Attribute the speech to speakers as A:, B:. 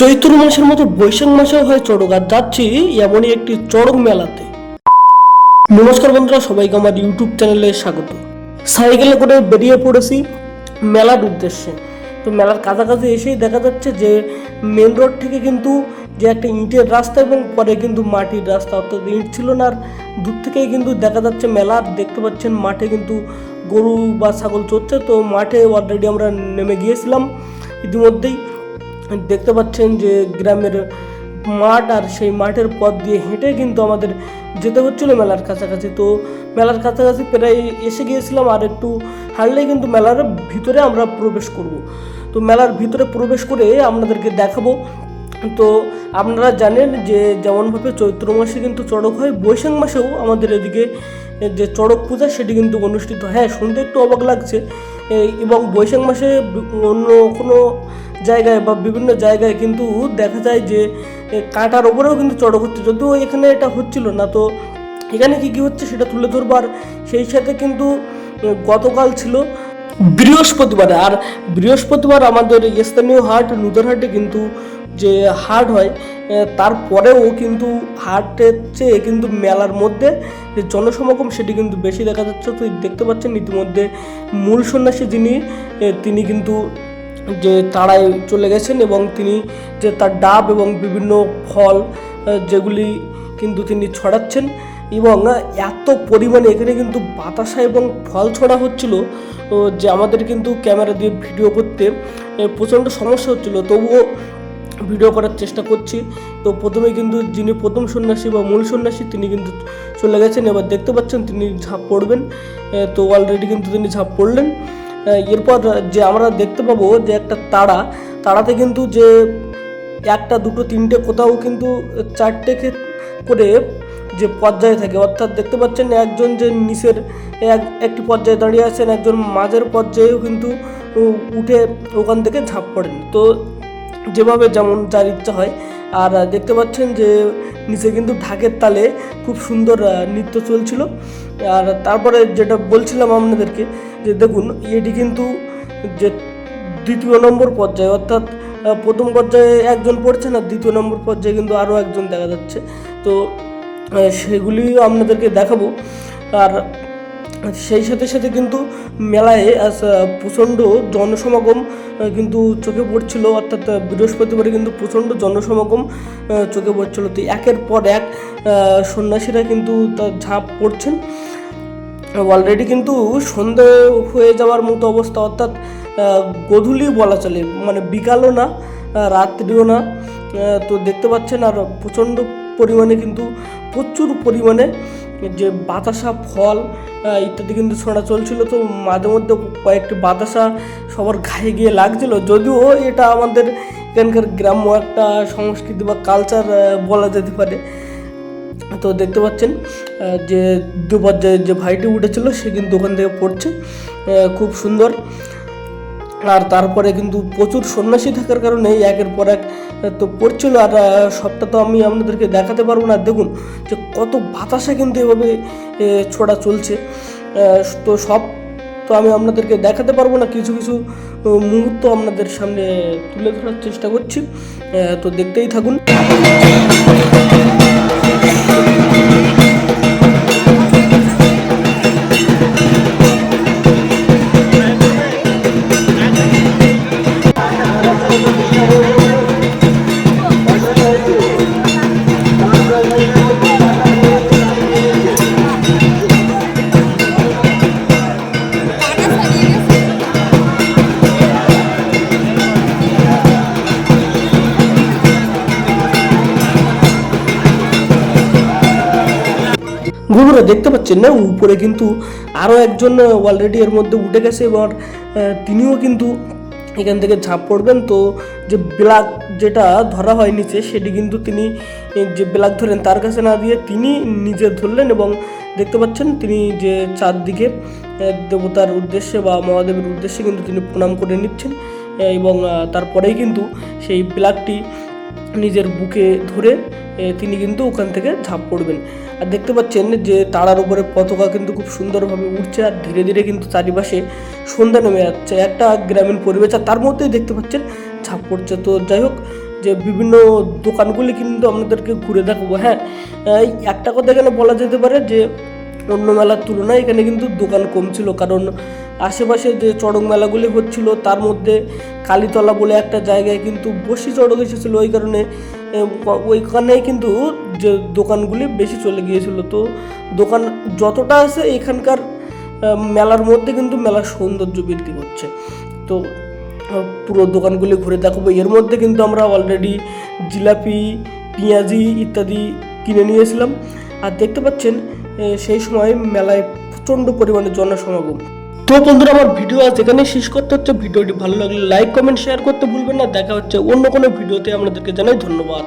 A: চৈত্র মাসের মতো বৈশাখ মাসেও হয় চড়ক আর যাচ্ছি এমনই একটি চড়ক মেলাতে। নমস্কার বন্ধুরা, সবাইকে আমার ইউটিউব চ্যানেলে স্বাগত। সাইকেলে করে বেরিয়ে পড়েছি মেলার উদ্দেশ্যে। তো মেলার কাছাকাছি এসেই দেখা যাচ্ছে যে মেন রোড থেকে কিন্তু যে একটা ইটের রাস্তা এবং পরে কিন্তু মাটির রাস্তা। অর্থাৎ ইঁট ছিল না আর দূর থেকেই কিন্তু দেখা যাচ্ছে মেলা। দেখতে পাচ্ছেন মাঠে কিন্তু গরু বা ছাগল চড়ছে। তো মাঠে অলরেডি আমরা নেমে গিয়েছিলাম ইতিমধ্যেই। দেখতে পাচ্ছেন যে গ্রামের মাঠ আর সেই মাঠের পথ দিয়ে হেঁটে কিন্তু আমাদের যেতে হচ্ছিল মেলার কাছাকাছি। তো মেলার কাছাকাছি প্রায় এসে গিয়েছিলাম আর একটু হাঁটলেই কিন্তু মেলার ভিতরে আমরা প্রবেশ করব। তো মেলার ভিতরে প্রবেশ করে আপনাদেরকে দেখাবো। তো আপনারা জানেন যে যেমনভাবে চৈত্র মাসে কিন্তু চড়ক হয়, বৈশাখ মাসেও আমাদের এদিকে যে চড়ক পূজা সেটি কিন্তু অনুষ্ঠিত হয়। শুনতে একটু অবাক লাগছে। এবং বৈশাখ মাসে অন্য কোনো জায়গায় বা বিভিন্ন জায়গায় কিন্তু দেখা যায় যে কাঁটার ওপরেও কিন্তু চড়ক হচ্ছে। যদিও এখানে এটা হচ্ছিল না, তো এখানে কি কি হচ্ছে সেটা তুলে ধরবো। আর সেই সাথে কিন্তু গতকাল ছিল বৃহস্পতিবার। আর বৃহস্পতিবার আমাদের স্থানীয় হাট নুদরহাটে কিন্তু যে হাট হয় তারপরেও কিন্তু হাটের চেয়ে কিন্তু মেলার মধ্যে যে জনসমাগম সেটি কিন্তু বেশি দেখা যাচ্ছে। তো দেখতে পাচ্ছেন, ইতিমধ্যে মূল সন্ন্যাসী যিনি তিনি কিন্তু যে তাড়ায় চলে গেছেন এবং তিনি যে তার ডাব এবং বিভিন্ন ফল যেগুলি কিন্তু তিনি ছড়াচ্ছেন এবং এত পরিমাণে এখানে কিন্তু বাতাসা এবং ফল ছড়া হচ্ছিল যে আমাদের কিন্তু ক্যামেরা দিয়ে ভিডিও করতে প্রচণ্ড সমস্যা হচ্ছিল। তবুও ভিডিও করার চেষ্টা করছি। তো প্রথমে কিন্তু যিনি প্রথম সন্ন্যাসী বা মূল সন্ন্যাসী, তিনি কিন্তু চলে গেছেন। এবার দেখতে পাচ্ছেন তিনি ঝাঁপ পড়বেন। তো অলরেডি কিন্তু তিনি ঝাঁপ পড়লেন। এরপর যে আমরা দেখতে পাবো যে একটা তারা, তারাতে কিন্তু যে একটা, দুটো, তিনটে, কোথাও কিন্তু চারটে করে যে পর্যায়ে থাকে। অর্থাৎ দেখতে পাচ্ছেন একজন যে নিচের এক, একটি পর্যায়ে দাঁড়িয়ে আছেন, একজন মাঝের পর্যায়েও কিন্তু উঠে ওখান থেকে ঝাঁপ পড়েন। তো যেভাবে যেমন যার ইচ্ছা হয় আর দেখতে পাচ্ছেন যে নিচে কিন্তু ঢাকের তালে খুব সুন্দর নৃত্য চলছিল। আর তারপরে যেটা বলছিলাম আপনাদেরকে যে দেখুন এটি কিন্তু যে দ্বিতীয় নম্বর পর্যায়ে অর্থাৎ প্রথম পর্যায়ে একজন পড়ছে না দ্বিতীয় নম্বর পর্যায়ে কিন্তু আরও একজন দেখা যাচ্ছে। তো আহ, সেগুলি আপনাদেরকে দেখাবো। আর সেই সাথে সাথে কিন্তু মেলায় প্রচণ্ড জনসমাগম কিন্তু চোখে পড়ছিল। অর্থাৎ বৃহস্পতিবারে কিন্তু প্রচণ্ড জনসমাগম চোখে পড়ছিল। তো একের পর এক সন্ন্যাসীরা কিন্তু তার ঝাঁপ পড়ছেন। অলরেডি কিন্তু সন্ধে হয়ে যাওয়ার মতো অবস্থা। অর্থাৎ গধূলি বলা চলে। মানে বিকালও না রাত্রিও না। তো দেখতে পাচ্ছেন, আর প্রচণ্ড পরিমাণে কিন্তু, প্রচুর পরিমাণে যে বাতাসা, ফল ইত্যাদি কিন্তু ছোঁড়া চলছিল। তো মাঝে মধ্যে কয়েকটি বাতাসা সবার ঘায়ে গিয়ে লাগছিল। যদিও এটা আমাদের এখানকার গ্রাম্য একটা সংস্কৃতি বা কালচার বলা যেতে পারে। তো দেখতে পাচ্ছেন যে দুপর্যায়ে যে ভাইটি উঠেছিল, সে কিন্তু ওখান থেকে পড়ছে। খুব সুন্দর। আর তারপরে কিন্তু প্রচুর সন্ন্যাসী থাকার কারণে একের পর এক তো পড়ছিল। আর সবটা তো আমি আপনাদেরকে দেখাতে পারব না। দেখুন যে কত বাতাসে কিন্তু এভাবে ছোড়া চলছে। তো সব তো আমি আপনাদেরকে দেখাতে পারব না। কিছু কিছু মুহূর্ত আপনাদের সামনে তুলে ধরার চেষ্টা করছি। তো দেখতেই থাকুন। বন্ধুরা দেখতে পাচ্ছেন না, উপরে কিন্তু আরও একজন অলরেডি এর মধ্যে উঠে গেছে, এবার তিনিও কিন্তু এখান থেকে ঝাঁপ পড়বেন। তো যে ব্লাক যেটা ধরা হয় নিচে, সেটি কিন্তু তিনি যে ব্লাক ধরেন, তার কাছে না দিয়ে তিনি নিজে ধরলেন এবং দেখতে পাচ্ছেন তিনি যে চারদিকে দেবতার উদ্দেশ্যে বা মহাদেবের উদ্দেশ্যে কিন্তু তিনি প্রণাম করে নিচ্ছেন এবং তারপরেই কিন্তু সেই ব্লাকটি নিজের বুকে ধরে তিনি কিন্তু ওখান থেকে ঝাঁপ পড়বেন। আর দেখতে পাচ্ছেন যে তারার উপরে পতাকা কিন্তু খুব সুন্দরভাবে উঠছে আর ধীরে ধীরে কিন্তু চারিপাশে সন্ধ্যা নেমে যাচ্ছে। একটা গ্রামীণ পরিবেশ আর তার মধ্যেই দেখতে পাচ্ছেন ঝাঁপ পড়ছে তো যাই হোক যে বিভিন্ন দোকানগুলি কিন্তু আপনাদেরকে ঘুরে দেখাবো। হ্যাঁ একটা কথা এখানে বলা যেতে পারে যে অন্য মেলার তুলনায় এখানে কিন্তু দোকান কম ছিল কারণ আশেপাশে যে চড়ক মেলাগুলি হচ্ছিল তার মধ্যে কালীতলা বলে একটা জায়গায় কিন্তু বসি চড়ক এসেছিল। ওই কারণে ওইখানে কিন্তু যে দোকানগুলি বেশি চলে গিয়েছিল। তো দোকান যতটা আছে এখানকার মেলার মধ্যে কিন্তু মেলার সৌন্দর্য বৃদ্ধি করছে। তো পুরো দোকানগুলি ঘুরে দেখাবো এর মধ্যে কিন্তু আমরা অলরেডি জিলাপি, পেঁয়াজি ইত্যাদি কিনে নিয়েছিলাম। আর দেখতে পাচ্ছেন সেই সময় মেলায় প্রচণ্ড পরিমাণে জনসমাগম। তো বন্ধুরা, আমার ভিডিও আজ এখানে শেষ করতে হচ্ছে। ভিডিওটি ভালো লাগলে লাইক কমেন্ট শেয়ার করতে ভুলবেন না। দেখা হচ্ছে অন্য কোনো ভিডিওতে আপনাদেরকে জানাই ধন্যবাদ।